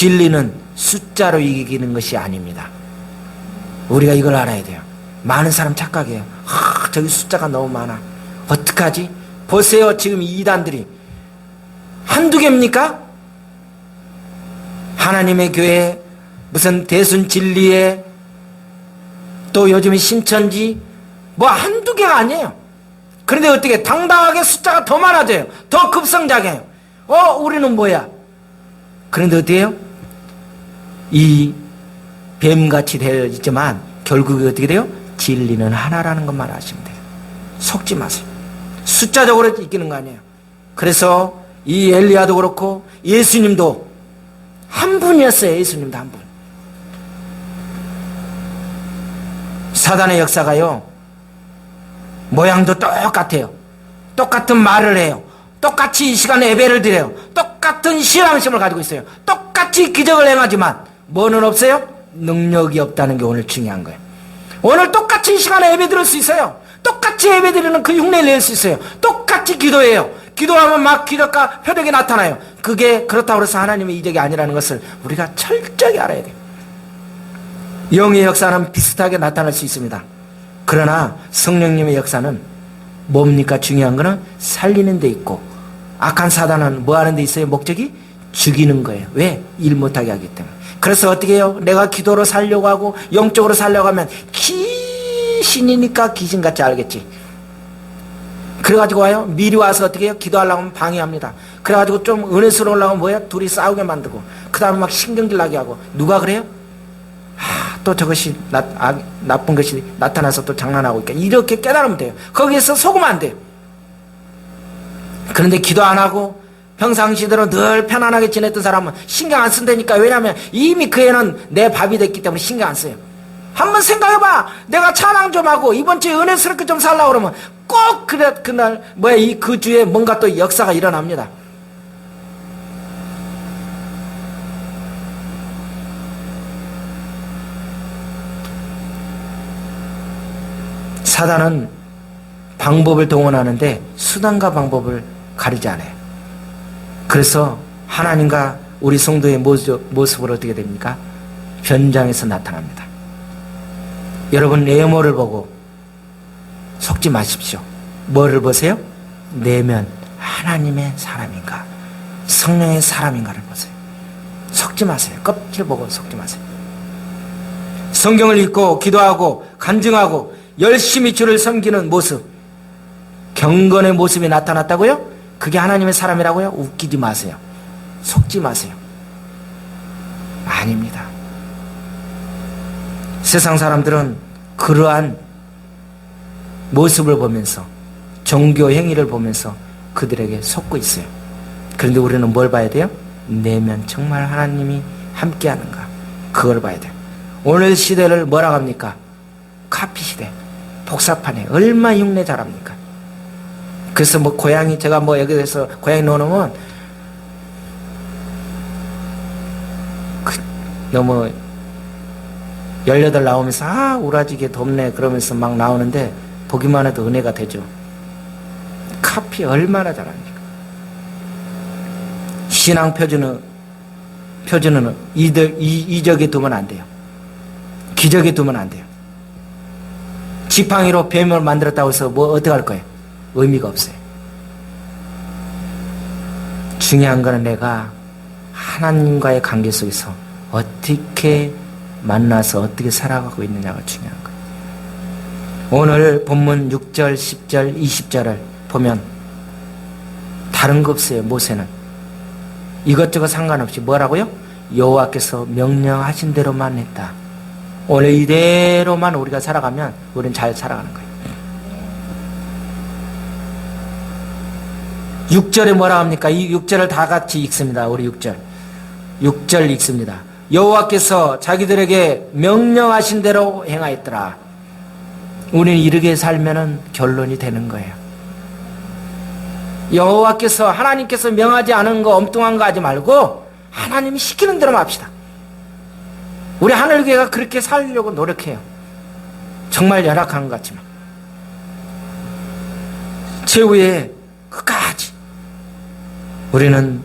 진리는 숫자로 이기는 것이 아닙니다. 우리가 이걸 알아야 돼요. 많은 사람 착각해요. 하, 저기 숫자가 너무 많아. 어떡하지? 보세요. 지금 이 이단들이 한두 개입니까? 하나님의 교회 무슨 대순 진리에 또 요즘 신천지 뭐 한두 개가 아니에요. 그런데 어떻게 당당하게 숫자가 더 많아져요. 더 급성장해요. 어, 우리는 뭐야? 그런데 어때요? 이 뱀같이 되어 있지만 결국에 어떻게 돼요? 진리는 하나라는 것만 아시면 돼요. 속지 마세요. 숫자적으로 이기는 거 아니에요. 그래서 이 엘리야도 그렇고 예수님도 한 분이었어요. 예수님도 한 분. 사단의 역사가요. 모양도 똑같아요. 똑같은 말을 해요. 똑같이 이 시간에 예배를 드려요. 똑같은 신앙심을 가지고 있어요. 똑같이 기적을 행하지만 뭐는 없어요? 능력이 없다는 게 오늘 중요한 거예요. 오늘 똑같이 이 시간에 예배 드릴 수 있어요. 똑같이 예배 드리는 그 흉내를 낼 수 있어요. 똑같이 기도해요. 기도하면 막 기적과 표적이 나타나요. 그게 그렇다고 해서 하나님의 이적이 아니라는 것을 우리가 철저히 알아야 돼요. 영의 역사는 비슷하게 나타날 수 있습니다. 그러나 성령님의 역사는 뭡니까? 중요한 거는 살리는 데 있고 악한 사단은 뭐 하는 데 있어요? 목적이 죽이는 거예요. 왜? 일 못하게 하기 때문에. 그래서 어떻게 해요? 내가 기도로 살려고 하고 영적으로 살려고 하면 귀신이니까 귀신같이 알겠지. 그래가지고 와요. 미리 와서 어떻게 해요? 기도하려고 하면 방해합니다. 그래가지고 좀 은혜스러우려고 뭐야? 둘이 싸우게 만들고 그 다음에 막 신경질 나게 하고 누가 그래요? 하, 또 저것이 나, 아, 나쁜 것이 나타나서 또 장난하고 있니까 이렇게 깨달으면 돼요. 거기에서 속으면 안 돼요. 그런데 기도 안 하고 평상시대로 늘 편안하게 지냈던 사람은 신경 안 쓴다니까. 왜냐하면 이미 그 애는 내 밥이 됐기 때문에 신경 안 써요. 한번 생각해봐. 내가 찬양 좀 하고 이번 주에 은혜스럽게 좀 살라고 그러면 꼭 그래, 그날, 뭐야, 이 그 주에 뭔가 또 역사가 일어납니다. 사단은 방법을 동원하는데 수단과 방법을 가리지 않아요. 그래서 하나님과 우리 성도의 모습, 모습을 어떻게 됩니까? 변장해서 나타납니다. 여러분 외모를 보고 속지 마십시오. 뭐를 보세요? 내면 하나님의 사람인가 성령의 사람인가를 보세요. 속지 마세요. 껍질 보고 속지 마세요. 성경을 읽고 기도하고 간증하고 열심히 주를 섬기는 모습 경건의 모습이 나타났다고요? 그게 하나님의 사람이라고요? 웃기지 마세요. 속지 마세요. 아닙니다. 세상 사람들은 그러한 모습을 보면서 종교 행위를 보면서 그들에게 속고 있어요. 그런데 우리는 뭘 봐야 돼요? 내면 정말 하나님이 함께 하는가? 그걸 봐야 돼요. 오늘 시대를 뭐라고 합니까? 카피 시대. 복사판에 얼마 흉내 잘합니까? 그래서 뭐 고양이 제가 뭐 여기서 고양이 놓으면 그 너무 18 나오면서 아 우라지게 덥네 그러면서 막 나오는데 보기만 해도 은혜가 되죠. 카피 얼마나 잘합니까? 신앙 표준은 표준은 이적, 이적에 두면 안 돼요. 기적에 두면 안 돼요. 지팡이로 뱀을 만들었다고 해서 뭐 어떻게 할 거예요? 의미가 없어요. 중요한 거는 내가 하나님과의 관계 속에서 어떻게 만나서 어떻게 살아가고 있느냐가 중요한 거예요. 오늘 본문 6절, 10절, 20절을 보면 다른 거 없어요. 모세는 이것저것 상관없이 뭐라고요? 여호와께서 명령하신 대로만 했다. 오늘 이대로만 우리가 살아가면 우리는 잘 살아가는 거예요. 6절에 뭐라 합니까? 이 6절을 다 같이 읽습니다. 우리 6절. 6절 읽습니다. 여호와께서 자기들에게 명령하신 대로 행하였더라. 우리는 이렇게 살면은 결론이 되는 거예요. 여호와께서 하나님께서 명하지 않은 거 엉뚱한 거 하지 말고 하나님이 시키는 대로만 합시다. 우리 하늘교회가 그렇게 살려고 노력해요. 정말 열악한 것 같지만. 최후에 우리는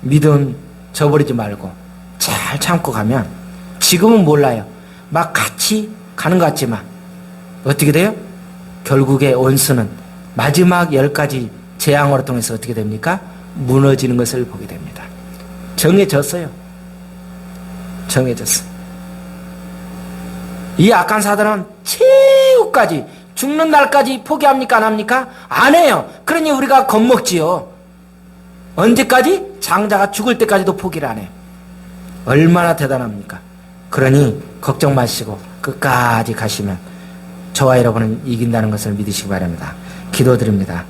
믿음 저버리지 말고 잘 참고 가면 지금은 몰라요. 막 같이 가는 것 같지만 어떻게 돼요? 결국에 원수는 마지막 열 가지 재앙으로 통해서 어떻게 됩니까? 무너지는 것을 보게 됩니다. 정해졌어요. 정해졌어. 이 악한 사단은 최후까지 죽는 날까지 포기합니까? 안 합니까? 안 해요. 그러니 우리가 겁먹지요. 언제까지? 장자가 죽을 때까지도 포기를 안 해요. 얼마나 대단합니까? 그러니 걱정 마시고 끝까지 가시면 저와 여러분은 이긴다는 것을 믿으시기 바랍니다. 기도드립니다.